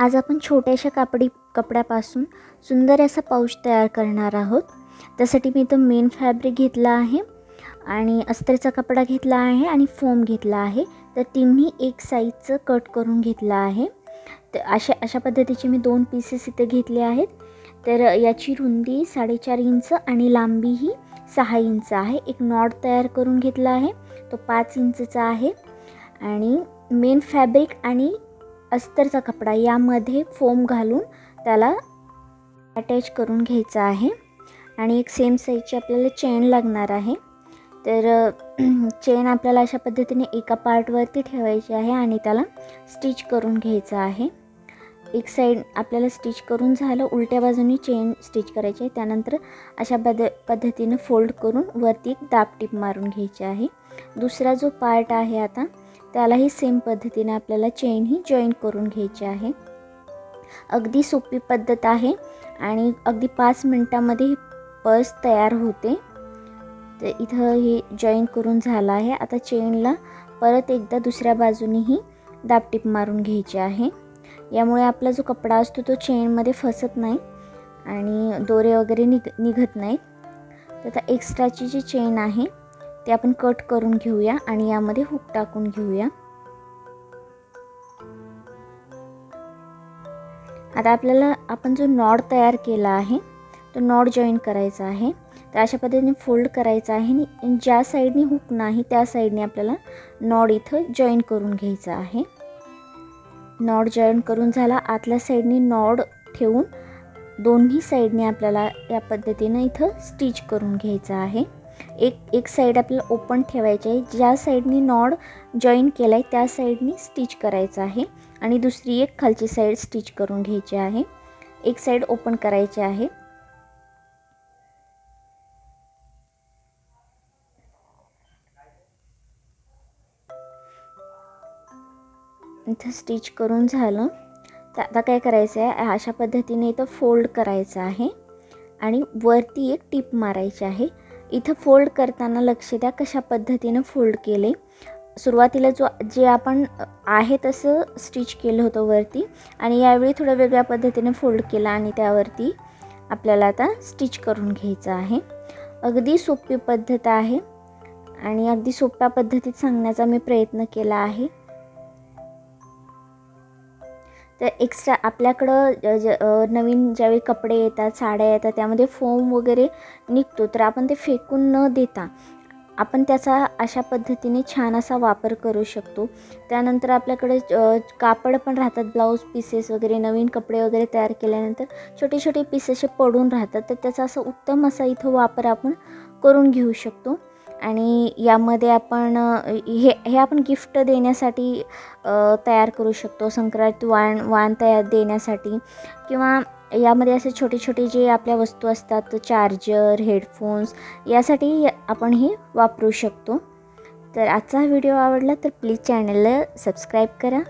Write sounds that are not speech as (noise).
आज आपण छोट्याशा कापडी कपड्यापासून सुंदर असा पाऊच तयार करणार आहोत. त्यासाठी मी इथं मेन फॅब्रिक घेतला आहे आणि अस्तरचा कपडा घेतला आहे आणि फोम घेतला आहे. तर तिन्ही एक साईजचं कट करून घेतला आहे. तर अशा अशा पद्धतीचे मी दोन पीसेस इथे घेतले आहेत. तर याची रुंदी साडेचार इंच आणि लांबी ही सहा इंच आहे. एक नॉट तयार करून घेतला आहे. तो पाच इंचचा आहे. आणि मेन फॅब्रिक आणि अस्तरचा कपडा यामध्ये फोम घालून त्याला अटॅच करून घ्यायचा आहे. आणि एक सेम साईजची आपल्याला चेन लागणार आहे. तर चेन (clears throat) आपल्याला अशा पद्धतीने एका पार्टवरती ठेवायची आहे आणि त्याला स्टिच करून घ्यायचं आहे. एक साईड आपल्याला स्टिच करून झालं उलट्या बाजूने चेन स्टिच करायची आहे. त्यानंतर अशा पद पद्धतीनं फोल्ड करून वरती एक दाबटीप मारून घ्यायची आहे. दुसरा जो पार्ट आहे आता त्यालाही सेम पद्धतीने आपल्याला चेन ही जॉईन करून घ्यायची आहे. अगदी सोपी पद्धत आहे आणि अगदी पाच मिनटामध्ये ही पर्स तयार होते. तर इथं हे जॉईन करून झालं आहे. आता चेनला परत एकदा दुसऱ्या बाजूनेही दाबटीप मारून घ्यायची आहे. यामुळे आपला जो कपडा असतो तो चेनमध्ये फसत नाही आणि दोरे वगैरे निघ निघत नाहीत. तर आता एक्स्ट्राची जी चेन आहे ते आपण कट करून घेऊया आणि यामध्ये हुक टाकून घेऊया. आता आपल्याला आपण जो नॉड तयार केला आहे तो नॉड जॉईन करायचा आहे. तर अशा पद्धतीने फोल्ड करायचा आहे आणि ज्या साईडने हुक नाही त्या साईडने आपल्याला नॉड इथं जॉईन करून घ्यायचा आहे. नॉड जॉईन करून झाला. आतल्या साईडने नॉड ठेवून दोन्ही साईडने आपल्याला या पद्धतीनं इथं स्टिच करून घ्यायचं आहे. एक एक साईड आपल्याला ओपन ठेवायची आहे. ज्या साईडनी नॉड जॉईन केला आहे त्या साईडनी स्टिच करायचं आहे. आणि दुसरी एक खालची साईड स्टिच करून घ्यायची आहे. एक साईड ओपन करायची आहे. इथं स्टिच करून झालं. तर आता काय करायचं आहे अशा पद्धतीने इथं फोल्ड करायचं आहे. आणि वरती एक टीप मारायची आहे. इथं फोल्ड करताना लक्ष द्या कशा पद्धतीनं फोल्ड केले. सुरुवातीला जो जे आपण आहे तसं स्टिच केलं होतं वरती. आणि यावेळी थोडं वेगळ्या पद्धतीने फोल्ड केला आणि त्यावरती आपल्याला आता स्टिच करून घ्यायचं आहे. अगदी सोपी पद्धत आहे. आणि अगदी सोप्या पद्धतीत सांगण्याचा मी प्रयत्न केला आहे. तर एक्स्ट्रा आपल्याकडं ज नवीन ज्यावेळी कपडे येतात साड्या येतात त्यामध्ये फोम वगैरे निघतो तर आपण ते फेकून न देता आपण त्याचा अशा पद्धतीने छान असा वापर करू शकतो. त्यानंतर आपल्याकडे कापड पण राहतात ब्लाऊज पीसेस वगैरे नवीन कपडे वगैरे तयार केल्यानंतर छोटे छोटे पीसेस पडून राहतात तर त्याचा असा उत्तम असा इथं वापर आपण करून घेऊ शकतो. आणि यामध्ये आपण हे हे आपण गिफ्ट देण्यासाठी तयार करू शकतो. संक्रांत वाण वाण तयार देण्यासाठी. किंवा यामध्ये असे छोटे छोटे जे आपल्या वस्तू असतात चार्जर हेडफोन्स यासाठी आपण हे वापरू शकतो. तर आजचा व्हिडिओ आवडला तर प्लीज चॅनलला सबस्क्राईब करा.